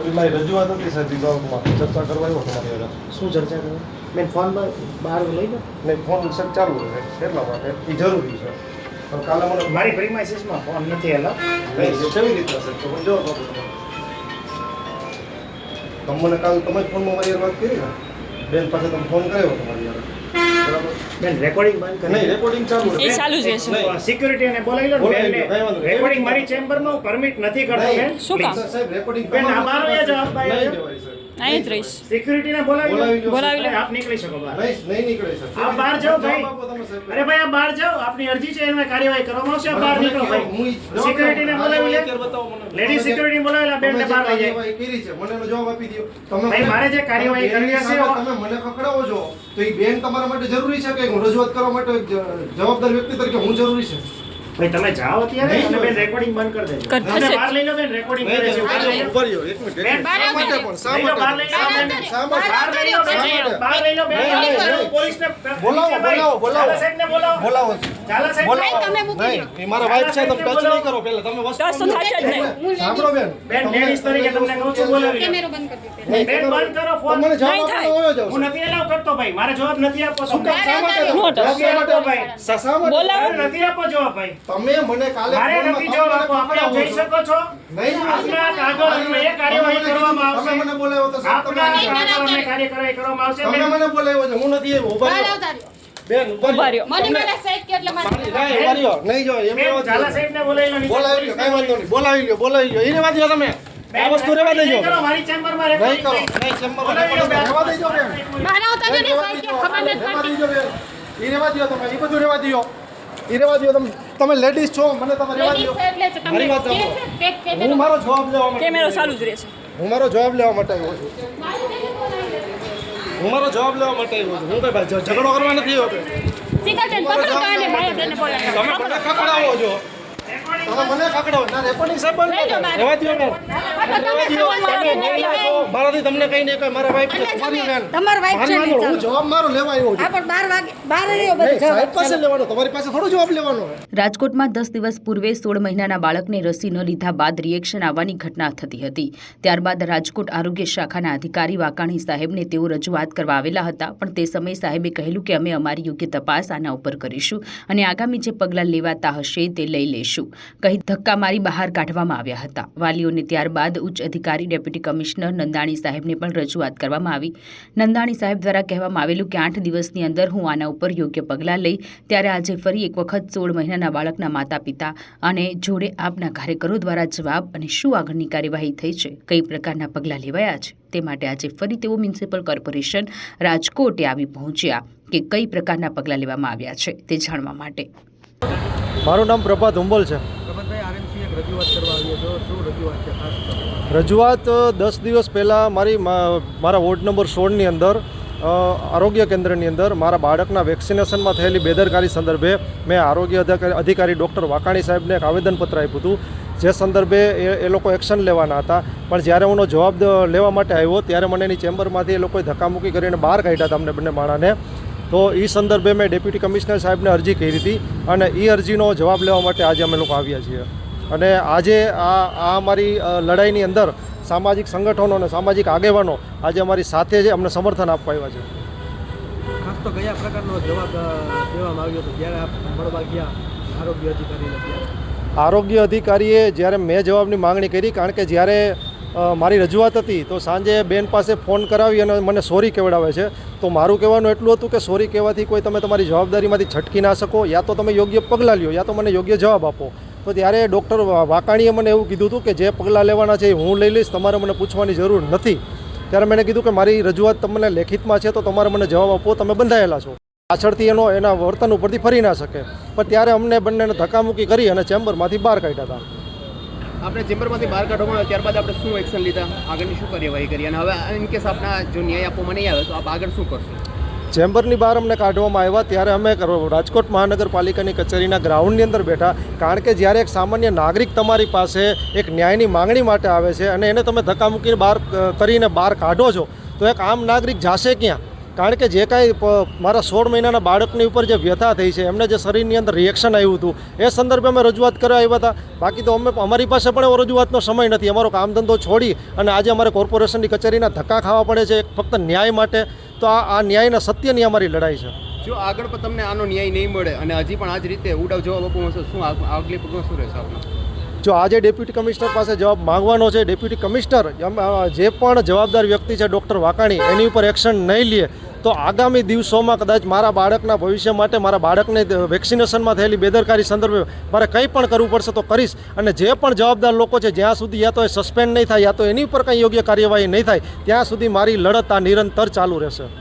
ઓલી મારી રજૂઆત હતી સાહેબ વિભાગમાં ચર્ચા કરવા આવ્યો તમારી આગળ શું ચર્ચા કરવા મેં ફોન બહાર લઈ લો નહીં ફોન સાહેબ ચાલુ રહે એટલા માટે. એ જરૂરી છે. પણ કાલે મને મારી પ્રીમાઇસીસમાં ફોન નથી હેલો કેવી રીતના સાહેબ તો જો તમને તમે. મને કાલ તમે જ ફોનમાં મારી વાત કરી ને? બેન પાસે તમે ફોન કર્યો તમારી બરાબર બેન રેકોર્ડિંગ બંધ કરી નહીં રેકોર્ડિંગ ચાલુ એ ચાલુ જ રહેશે. સિક્યુરિટી ને બોલાવી લો ને. રેકોર્ડિંગ મારી ચેમ્બરમાં હું પરમિટ નથી કરતો. બેન શું કામ? સાહેબ રેકોર્ડિંગ બેન, જવાબ. અહીં જ રહીશ. સિક્યુરિટીને બોલાવી બોલાવી લો. બોલાવી લો. આપ નીકળી શકો બહાર. રહીશ નહીં નીકળી શકો આપ બહાર જાઓ ભાઈ. અરે ભાઈ આપ બહાર જાઓ. આપની અરજી છે એમાં કાર્યવાહી કરવામાં આવશે. આપ બહાર નીકળો ભાઈ. ઈ જવાબ સિક્યુરિટી ને આપો. બોલાવી લે. લેડી સિક્યુરિટી બોલાવેલા બેન તમે ને બહાર લઈ જાય. કેરી છે મને જવાબ આપી દો તમે ભાઈ, મારે જે કાર્યવાહી કરવી છે તમે મને પકડાવો છો. તો એ બેન તમારા માટે જરૂરી છે કે હું રજૂઆત કરવા માટે જવાબદાર વ્યક્તિ તરીકે હું જરૂરી છે? ભાઈ તમે જાઓ અત્યારે અને બેન રેકોર્ડિંગ બંધ કરી દેજો તમે થશે. બહાર લઈ લો બેન રેકોર્ડિંગ કરે છે ઉપર રહી ઉપર ઊભા એક મિનિટ, બેન, બહાર પણ? શા બહાર? લઈ બેન. શા બહાર લઈ લો, બેન. બહાર લઈ લો, બેન. પોલીસને બોલાવો, બોલાવો, બોલાવો. સાહેબને બોલાવો. બોલાવો ઝાલા તમે મૂકી નહીં, મારા વાઈફ છે તમે ટચ નહીં કરો પહેલા તમે વસ્તુ ટચ તો જ નહીં. સાંભળો બેન બેન લેડીઝ તરીકે તમને કહું છું બોલાવી કેમેરો બંધ કરી દીધો બેન, બંધ કરો ફોન. તમને જવાબ આપવાનો હોય જ હું નથી એલાવ કરતો ભાઈ મારે જવાબ નથી આપવો શું કામ? શા માટે? નોટ. જવાબ શા માટે? આપો ભાઈ. શા- શા માટે? બોલાવો. નથી આપવો જવાબ ભાઈ તમે મને કાલે મારે નથી જવાબ મને આપણે જઈ શકો છો નહીં, આપના કાગળ એ કાર્યવાહી કરવામાં આવશે. તમે મને બોલાવ્યો તો સાહેબ, તમે આપના કાગળ કાર્યવાહી કરવામાં આવશે તમે મને બોલાવ્યો છે હું નથી આવ્યો ઊભા બેન ઊભા ઊભા રહ્યો. રહ્યો. મને મારા સાહેબ કે એટલે મારે પાણી ઊભા નહીં જો એમ બેન, રહેવા દ્યો. ઝાલા સાહેબને બોલાવી લો, બોલાવી કાંઈ વાંધો નહીં. બોલાવી લ્યો, બોલાવી. ઈ રહેવા દ્યો તમે. આ વસ્તુ રહેવા દેજો. કરો, મારી ચેમ્બરમાં નહીં કરો. નહીં, ચેમ્બરમાં બોલાવી લો, રહેવા બેન. દેજો, બેન. બહાર આવતા ને સાહેબ કે ખબર નથી પડતી દેજો, બેન. ઈ તમે. એ બધું રહેવા દ્યો. એ રહેવા દ્યો તમે. તમે લેડીઝ છો મને તમે મારી વાત પેટ કે હું મારો જવાબ લેવા માટે કેમેરો ચાલુ જ રહેશે હું મારો જવાબ લેવા માટે આવ્યો છું લે. હું મારો જવાબ લેવા માટે આવ્યો છું હું કઈ ભાઈ ઝઘડો કરવા નથી આવ્યો તમે બંધ લઈ લો કરો. બહાર. રહેવા દ્યો ને આ તો તમે દ્યો. સવાલ મારો તમે કે નહીં બોલ્યા છો. મારાથી તમને કઈ નહીં મારા વાઈફ છે એટલે તમારી તમે- બેન. તમારી wife છે મારી ને, માનો, હું જવાબ મારો લેવા આવ્યો છું. પણ બાર વાગે બાર રહ્યો બધું નહીં, પાસે લેવાનો તમારી પાસે થોડો જવાબ લેવાનો રાજકોટમાં દસ દિવસ પૂર્વે સોળ મહિનાના બાળકને રસી ન લીધા બાદ રિએક્શન આવવાની ઘટના થતી હતી. ત્યારબાદ રાજકોટ આરોગ્ય શાખાના અધિકારી વાકાણી સાહેબને તેઓ રજૂઆત કરવા આવેલા હતા પણ તે સમયે સાહેબે કહેલું કે અમે અમારી યોગ્ય તપાસ આના ઉપર કરીશું અને આગામી જે પગલાં લેવાતા હશે તે લઈ લેશું કહી ધક્કા મારી બહાર કાઢવામાં આવ્યા હતા. વાલીઓને ત્યારબાદ ઉચ્ચ અધિકારી, ડેપ્યુટી કમિશનર નંદાણી સાહેબને પણ રજૂઆત કરવામાં આવી. નંદાણી સાહેબ દ્વારા કહેવામાં આવેલું કે આઠ દિવસની અંદર હું આના ઉપર યોગ્ય પગલાં લઈ, ત્યારે આજે ફરી એક વખત સોળ મહિનાના બાળકના માતા પિતા અને જોડે આપના કાર્યકરો દ્વારા જવાબ અને શું આગળની કાર્યવાહી થઈ છે, કઈ પ્રકારના પગલાં લેવાયા છે, તે માટે આજે ફરી તેઓ મ્યુનિસિપલ કોર્પોરેશન રાજકોટે આવી પહોંચ્યા કે કઈ પ્રકારના પગલાં લેવામાં આવ્યા છે, તે જાણવા માટે. મારું નામ પ્રભાત હુંબલ છે. રજૂઆત દસ દિવસ પહેલાં મારી મારા વોર્ડ નંબર સોળની અંદર આરોગ્ય કેન્દ્રની અંદર મારા બાળકના વેક્સિનેશનમાં થયેલી બેદરકારી સંદર્ભે મેં આરોગ્ય અધિકારી અધિકારી ડૉક્ટર વાકાણી સાહેબને એક આવેદનપત્ર આપ્યું હતું. જે સંદર્ભે એ એ લોકો એક્શન લેવાના હતા. પણ જ્યારે હું જવાબ લેવા માટે આવ્યો, ત્યારે મને એની ચેમ્બરમાંથી એ લોકોએ ધક્કામુક્કી કરીને બહાર કાઢ્યા હતા અમને બંને માણાને. તો એ સંદર્ભે મેં ડેપ્યુટી કમિશનર સાહેબને અરજી કરી હતી અને એ અરજીનો જવાબ લેવા માટે આજે અમે લોકો આવ્યા છીએ. અને આજે આ આ અમારી લડાઈની અંદર સામાજિક સંગઠનો અને સામાજિક આગેવાનો આજે અમારી સાથે છે અમને સમર્થન આપવા આવ્યા છે. ખાસ તો કયા પ્રકારનો જવાબ દેવામાં આવ્યો હતો? જ્યારે આપ મળવા ગયા આરોગ્ય અધિકારીને આરોગ્ય અધિકારીએ જ્યારે મેં જવાબની માંગણી કરી કારણ કે જ્યારે મારી રજૂઆત હતી તો સાંજે બેન પાસે ફોન કરાવી અને મને સોરી કહેવડાવે છે. તો મારું કહેવાનું એટલું હતું કે સોરી કહેવાથી કોઈ તમે તમારી જવાબદારીમાંથી છટકી ના શકો યા તો તમે યોગ્ય પગલાં લ્યો યા તો મને યોગ્ય જવાબ આપો. તો ત્યારે ડૉક્ટર વાકાણીએ મને એવું કીધું હતું કે જે પગલાં લેવાના છે એ હું લઈ લઈશ, તમારે મને પૂછવાની જરૂર નથી. ત્યારે મેં કીધું કે મારી રજૂઆત તમને લેખિતમાં છે તો તમારે મને જવાબ આપવો, તમે બંધાયેલા છો. પાછળથી એનો એના વર્તન ઉપરથી ફરી ના શકે. પણ ત્યારે અમને બંનેને ધક્કામુક્કી કરી અને ચેમ્બરમાંથી બહાર કાઢ્યા હતા. આપણે ચેમ્બરમાંથી બહાર કાઢવામાં આવ્યા ત્યારબાદ આપણે શું એક્શન લીધા? આગળની શું કાર્યવાહી કરી? અને હવે ઇન કેસ આપના જો ન્યાય આપવામાં નહીં આવે, તો આપ આગળ શું કરશો? ચેમ્બરની બહાર અમને કાઢવામાં આવ્યા ત્યારે અમે રાજકોટ મહાનગરપાલિકાની કચેરીના ગ્રાઉન્ડની અંદર બેઠા. કારણ કે જ્યારે એક સામાન્ય નાગરિક તમારી પાસે એક ન્યાયની માંગણી માટે આવે છે અને એને તમે ધક્કા મૂકીને બહાર કરીને બહાર કાઢો છો, તો એક આમ નાગરિક જાશે ક્યાં? કારણ કે જે કાંઈ મારા સોળ મહિનાના બાળકની ઉપર જે વ્યથા થઈ છે, એમને જે શરીરની અંદર રિએક્શન આવ્યું હતું, એ સંદર્ભે અમે રજૂઆત કરવા આવ્યા હતા. બાકી તો અમે અમારી પાસે પણ એવો રજૂઆતનો સમય નથી. અમારો કામ ધંધો છોડી અને આજે અમારે કોર્પોરેશનની કચેરીના ધક્કા ખાવા પડે છે ફક્ત ન્યાય માટે તો આ ન્યાયના સત્યની અમારી લડાઈ છે. જો આગળ પણ તમને આનો ન્યાય નહીં મળે અને હજી પણ આ જ રીતે ઉડાવ જવાબ આપવો હશે શું આગલી પગલું શું રહેશે આપનું? જો આજે ડેપ્યુટી કમિશનર પાસે જવાબ માંગવાનો છે ડેપ્યુટી કમિશનર જે પણ જવાબદાર વ્યક્તિ છે ડૉક્ટર વાકાણી એની ઉપર એક્શન નહીં લે. તો આગામી દિવસોમાં કદાચ મારા બાળકના ભવિષ્ય માટે, મારા બાળકને વેક્સિનેશનમાં થયેલી બેદરકારી સંદર્ભે મારે કંઈ પણ કરવું પડશે તો કરીશ. અને જે પણ જવાબદાર લોકો છે, જ્યાં સુધી યા તો એ સસ્પેન્ડ નહીં થાય, યા તો એની ઉપર કંઈ યોગ્ય કાર્યવાહી નહીં થાય, ત્યાં સુધી મારી લડત આ નિરંતર ચાલુ રહેશે.